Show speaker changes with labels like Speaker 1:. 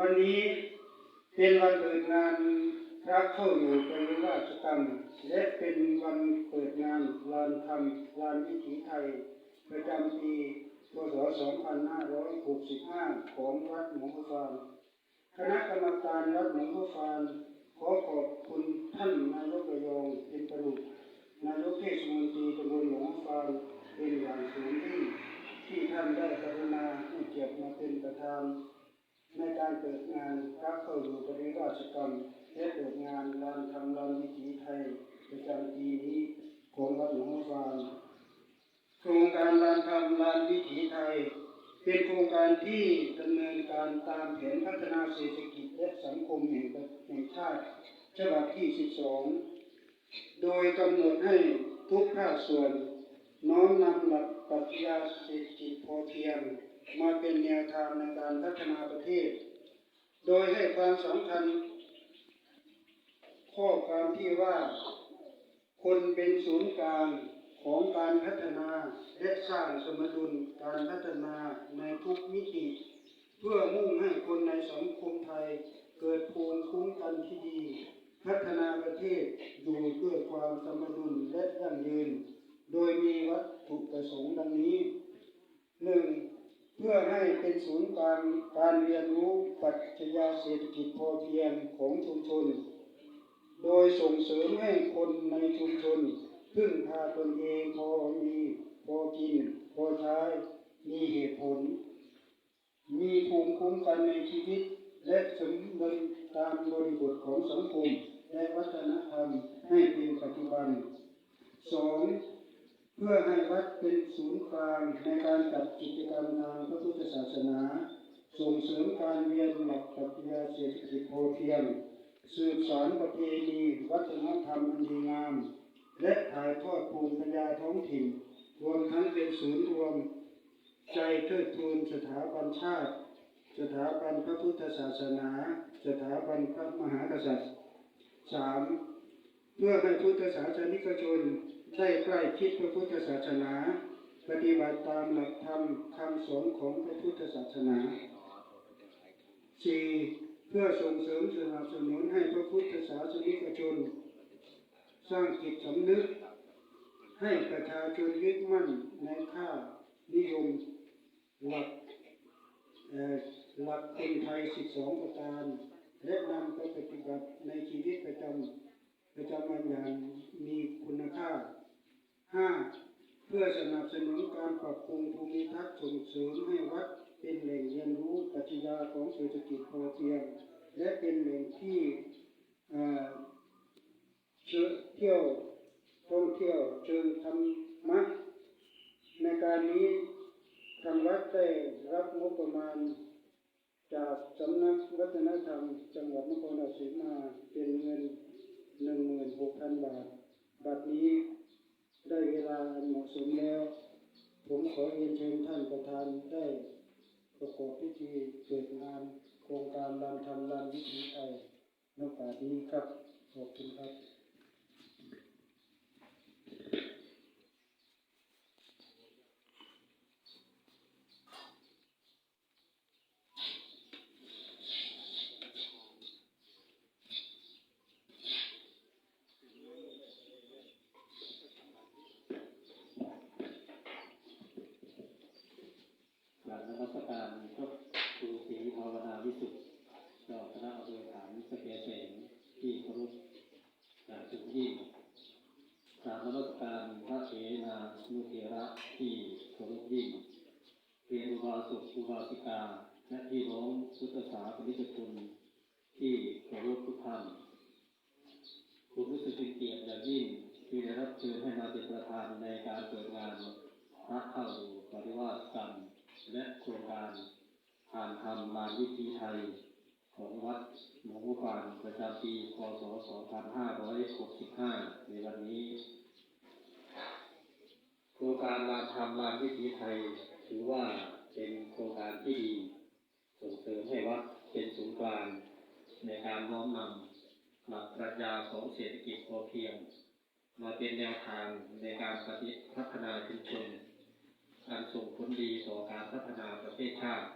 Speaker 1: วันนี้เป็นวันเปิดงานพระเข้าอยู่เป็นราชกรรม และเป็นวันเปิดงานลานธรรมลานวิถีไทย ประจำปีพศ 2565 ของวัดหนองบัวฟานคณะกรรมการวัดหนองบัวฟานขอขอบคุณท่านนายกระยองเป็นประดุกนายกเทศมนตรีตำบลหนองบัวฟานเป็นอย่างสูงยิ่งที่ท่านได้กรุณาให้เกียรติมาเป็นประธาน ในการเปิดงาน พระเข้าอยู่ปริราชกรรมและเปิดงานลานทำลานวิถีไทยประจำปีนี้ของวัดหนองฟานโครงการลานทำลานวิถีไทย เป็นโครงการที่ดำเนินการตามแผนพัฒนาเศรษฐกิจและสังคมแห่งประแห่งชาติฉบับที่ 12 โดยกำหนดให้ทุกภาคส่วนน้อมนำหลักปรัชญาเศรษฐกิจพอเพียงมาเป็นแนวทางในการพัฒนาประเทศ โดยให้ความสำคัญ ข้อความที่ว่า คนเป็นศูนย์กลางของการพัฒนาและสร้างสมดุลการพัฒนาในทุกมิติ เพื่อมุ่งให้คนในสังคมไทย เกิดภูมิคุ้มกันที่ดี พัฒนาประเทศอยู่ด้วยความสมดุลและยั่งยืน โดยมีวัตถุประสงค์ดังนี้ ให้เป็นศูนย์กลางการเรียนรู้ปรัชญาเศรษฐกิจพอเพียงของชุมชน โดยส่งเสริมให้คนในชุมชนพึ่งพาตนเองพอมีพอกิน พอใช้มีเหตุผล มีภูมิคุ้มกันในชีวิต และสมดุลตามบริบทของสังคมและวัฒนธรรมให้เป็นปัจจุบันสอง เพื่อให้วัดเป็นศูนย์กลางในการจัดกิจกรรมทางพระพุทธศาสนา ส่งเสริมการเรียนหลักปรัชญาเศรษฐกิจพอเพียง สืบสานประเพณีวัฒนธรรมอันดีงาม และถ่ายทอดภูมิปัญญาท้องถิ่นรวมทั้งเป็นศูนย์รวม ใจเทิดทูนสถาบันชาติ สถาบันพระพุทธศาสนา สถาบันพระมหากษัตริย์สามเพื่อให้พุทธศาสนิกชน ได้ใกล้ชิดพระพุทธศาสนา ปฏิบัติตามหลักธรรมคำสอนของพระพุทธศาสนาสี่เพื่อส่งเสริมสนับสนุนให้พระพุทธศาสนิกชน สร้างจิตสำนึก ให้ประชาชนยึดมั่นในค่านิยมหลักหลักคนไทย 12 ประการและนำไปปฏิบัติในประจำประจำวันอย่างมีคุณค่า 5. เพื่อสนับสนุนการ ปรุงภูมิทัศน์ส่งเสริมให้วัดเป็นแหล่งเรียนรู้ปรัชญาของเศรษฐกิจพอเพียง และเป็นแหล่งที่เอ่อเที่ยวท่องเที่ยวเชิงธรรมะในการนี้ทางวัดได้รับงบประมาณ จากสำนักวัฒนธรรม จังหวัดนครราชสีมาเป็นเงิน16,000บาท บัดนี้ได้เวลาเหมาะสมแล้ว ผมขอเรียนเชิญท่านประธานได้ประกอบพิธีเปิดงานโครงการลานทำลานวิถีไทยในโอกาสนี้ครับขอบคุณครับ
Speaker 2: หลังนมัสการพระครูศรีภา วิสุทธิ์เจ้าคณะอำเภอขามสเกษมที่เคารพอย่างสูงยิ่งกราบนมัสการพระเถนานุเถระที่เคารพยิ่งเรียนอุบาสกอุบาสิกาและพี่น้องพุทธศาสนิกชนที่เคารพทุกท่านผมรู้สึกเป็นเกียรติอย่างยิ่งที่ได้รับเชิญให้มาเป็นประธานในการเปิดงานพระเข้าปริวาสกรรมและโครงการ ทานธรรมลานวิถีไทยของวัดหนองบัวฟานประจำปีพศ 2565 ในวันนี้ โครงการลานธรรมลานวิถีไทย ถือว่าเป็นโครงการที่ดี ส่งเสริมให้วัดเป็นศูนย์กลาง ในการน้อมนำหลักปรัชญาของเศรษฐกิจพอเพียง มาเป็นแนวทางในการปฏิพัฒนาชุมชนการส่งผลดีต่อการพัฒนาประเทศชาติ